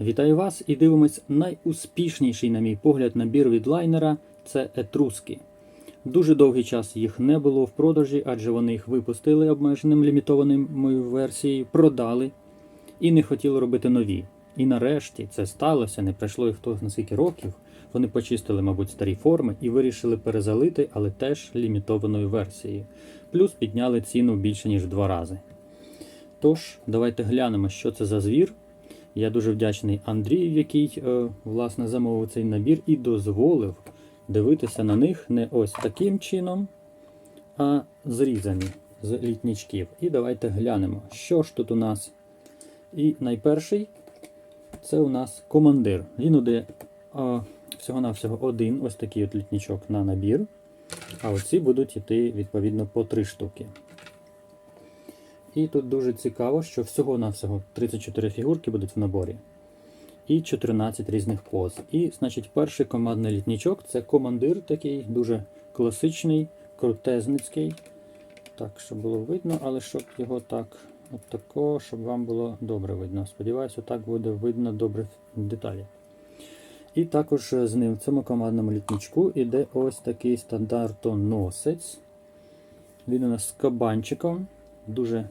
Вітаю вас і дивимось найуспішніший, на мій погляд, набір від лайнера це етруски. Дуже довгий час їх не було в продажі, адже вони їх випустили обмеженим лімітованою версією, продали і не хотіли робити нові. І нарешті це сталося, не пройшло і хто на скільки років. Вони почистили, мабуть, старі форми і вирішили перезалити, але теж лімітованою версією. Плюс підняли ціну більше ніж в два рази. Тож, давайте глянемо, що це за звір. Я дуже вдячний Андрію, який е, власне замовив цей набір і дозволив дивитися на них не ось таким чином, а зрізані з літнічків. І давайте глянемо, що ж тут у нас. І найперший це у нас командир. Він іде е, всього-навсього один ось такий от літнічок на набір. А оці будуть йти відповідно по три штуки. І тут дуже цікаво, що всього-навсього 34 фігурки будуть в наборі. І 14 різних поз. І, значить, перший командний літнічок це командир такий, дуже класичний, крутезницький. Так, щоб було видно, але щоб його так, от такого, щоб вам було добре видно. Сподіваюся, так буде видно добре деталі. І також з ним в цьому командному літничку іде ось такий стандартоносець. Він у нас з кабанчиком. Дуже,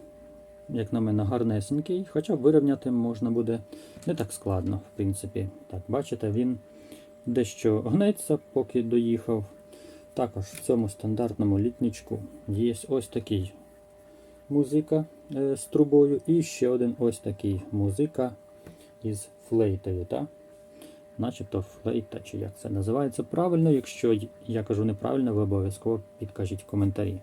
як на мене, гарнесенький, хоча вирівняти можна буде не так складно, в принципі. Так, бачите, він дещо гнеться, поки доїхав. Також в цьому стандартному літничку є ось такий музика е, з трубою, і ще один ось такий музика із флейтою. Так? Начебто флейта, чи як це називається правильно. Якщо я кажу неправильно, ви обов'язково підкажіть в коментарі.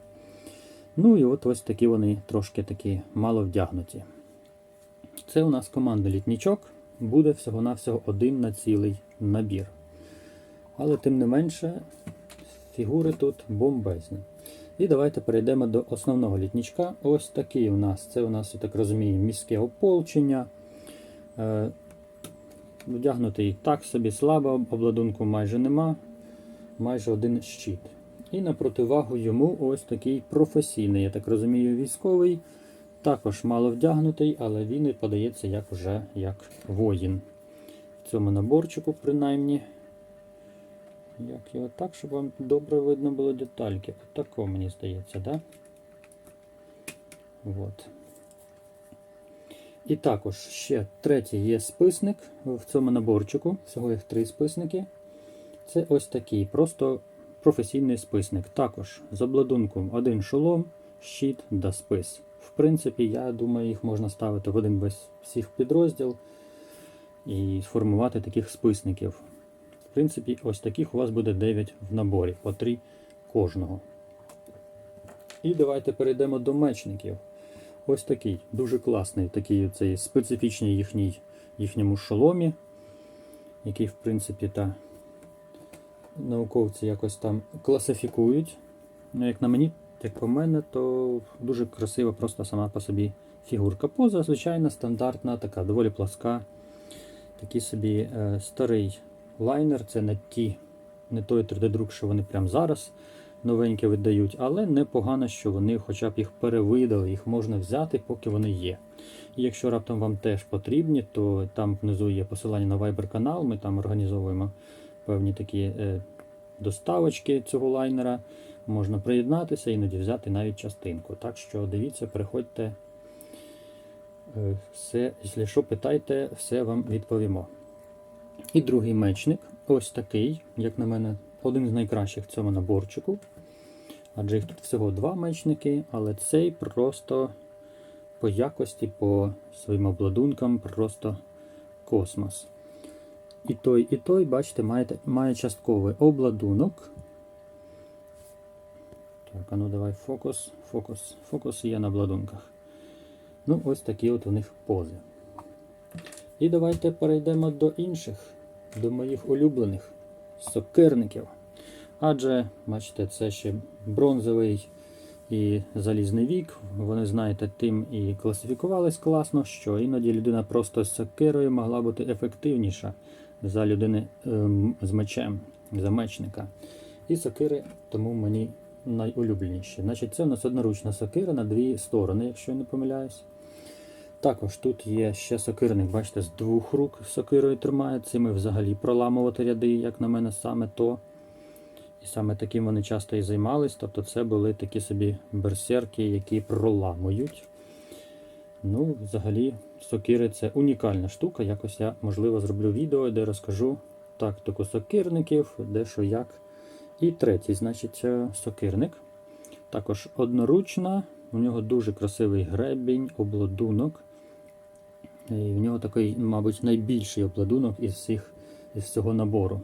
Ну і от ось такі вони трошки такі мало вдягнуті. Це у нас команда літнічок. Буде всього-навсього один на цілий набір. Але тим не менше, фігури тут бомбезні. І давайте перейдемо до основного літнічка. Ось такий у нас. Це у нас, я так розумію, міське ополчення. Е, Вдягнутий так собі слабо, обладунку майже нема, майже один щит. І на противагу йому ось такий професійний, я так розумію, військовий. Також мало вдягнутий, але він і подається як уже як воїн. В цьому наборчику, принаймні. Як його так, щоб вам добре видно було детальки. Отако, мені здається? Да? От. І також ще третій є списник в цьому наборчику. Всього їх три списники. Це ось такий, просто професійний списник. Також з обладунком один шолом, щит да спис. В принципі, я думаю, їх можна ставити в один весь всіх підрозділ і сформувати таких списників. В принципі, ось таких у вас буде 9 в наборі, по 3 кожного. І давайте перейдемо до мечників. Ось такий, дуже класний, такий цей специфічний їхній, їхньому шоломі, який, в принципі, та науковці якось там класифікують. Ну, як на мені, як по мене, то дуже красива просто сама по собі фігурка. Поза, звичайно, стандартна, така доволі пласка. Такий собі е, старий лайнер, це не ті, не той 3D-друк, що вони прямо зараз новенькі видають, але непогано, що вони хоча б їх перевидали, їх можна взяти, поки вони є. І якщо раптом вам теж потрібні, то там внизу є посилання на Viber канал, ми там організовуємо певні такі е, доставочки цього лайнера. Можна приєднатися іноді взяти навіть частинку. Так що дивіться, приходьте. Е, все, якщо що, питайте, все вам відповімо. І другий мечник, ось такий, як на мене, один з найкращих в цьому наборчику. Адже їх тут всього два мечники, але цей просто по якості, по своїм обладункам просто космос. І той, і той, бачите, має, має частковий обладунок. Так, а ну давай фокус, фокус, фокус є на обладунках. Ну, ось такі от у них пози. І давайте перейдемо до інших, до моїх улюблених сокирників. Адже, бачите, це ще бронзовий і залізний вік. Вони, знаєте, тим і класифікувались класно, що іноді людина просто з сокирою могла бути ефективніша за людини ем, з мечем, за мечника. І сокири тому мені найулюбленіші. Значить, Це у нас одноручна сокира на дві сторони, якщо я не помиляюсь. Також тут є ще сокирник, бачите, з двох рук сокирою тримає. Цими взагалі проламувати ряди, як на мене, саме то. І саме таким вони часто і займались. Тобто це були такі собі берсерки, які проламують. Ну, взагалі, сокири це унікальна штука. Якось я, можливо, зроблю відео, де розкажу тактику сокирників, де що як. І третій, значить, е, сокирник. Також одноручна, у нього дуже красивий гребінь, обладунок. І в нього такий, мабуть, найбільший обладунок із всіх із цього набору.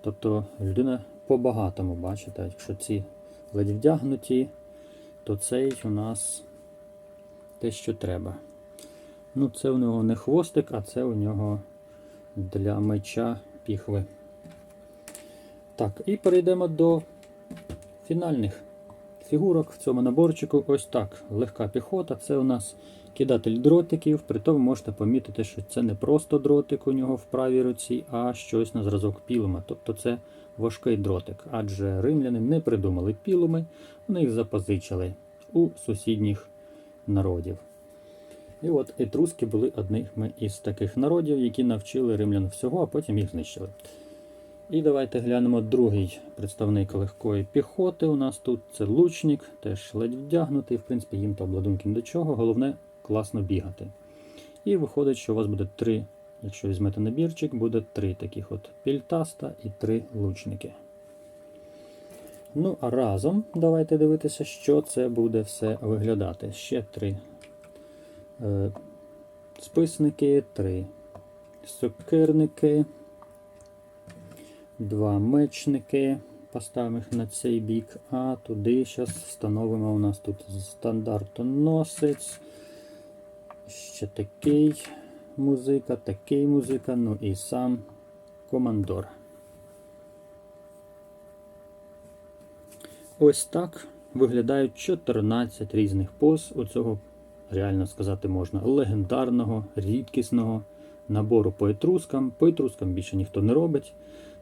Тобто людина по-багатому, бачите, якщо ці ледь вдягнуті, то цей у нас те, що треба. Ну, це у нього не хвостик, а це у нього для меча піхви. Так, і перейдемо до фінальних фігурок в цьому наборчику. Ось так. Легка піхота. Це у нас кидатель дротиків. Притом можете помітити, що це не просто дротик у нього в правій руці, а щось на зразок пілума. Тобто це важкий дротик. Адже римляни не придумали пілуми, вони їх запозичили у сусідніх народів. І от етруски були одними із таких народів, які навчили римлян всього, а потім їх знищили. І давайте глянемо другий представник легкої піхоти. У нас тут це лучник, теж ледь вдягнутий. В принципі, їм та обладунки до чого. Головне класно бігати. І виходить, що у вас буде три, якщо візьмете набірчик, буде три таких от пільтаста і три лучники. Ну, а разом давайте дивитися, що це буде все виглядати. Ще три списники, три сокирники, два мечники. Поставимо їх на цей бік, а туди зараз встановимо у нас тут стандартоносець. Ще такий музика, такий музика, ну і сам командор. Ось так виглядають 14 різних поз у цього, реально сказати можна, легендарного, рідкісного набору по етрускам. По етрускам більше ніхто не робить.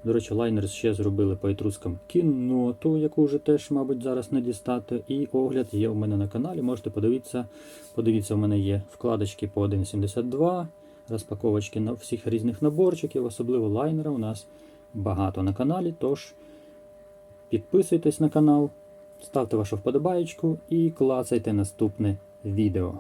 До речі, лайнер ще зробили по етрускам кінноту, яку вже теж, мабуть, зараз не дістати. І огляд є у мене на каналі. Можете подивитися. Подивіться, у мене є вкладочки по 1.72, розпаковочки на всіх різних наборчиків, особливо лайнера у нас багато на каналі. Тож підписуйтесь на канал, ставте вашу вподобаєчку і клацайте наступне відео.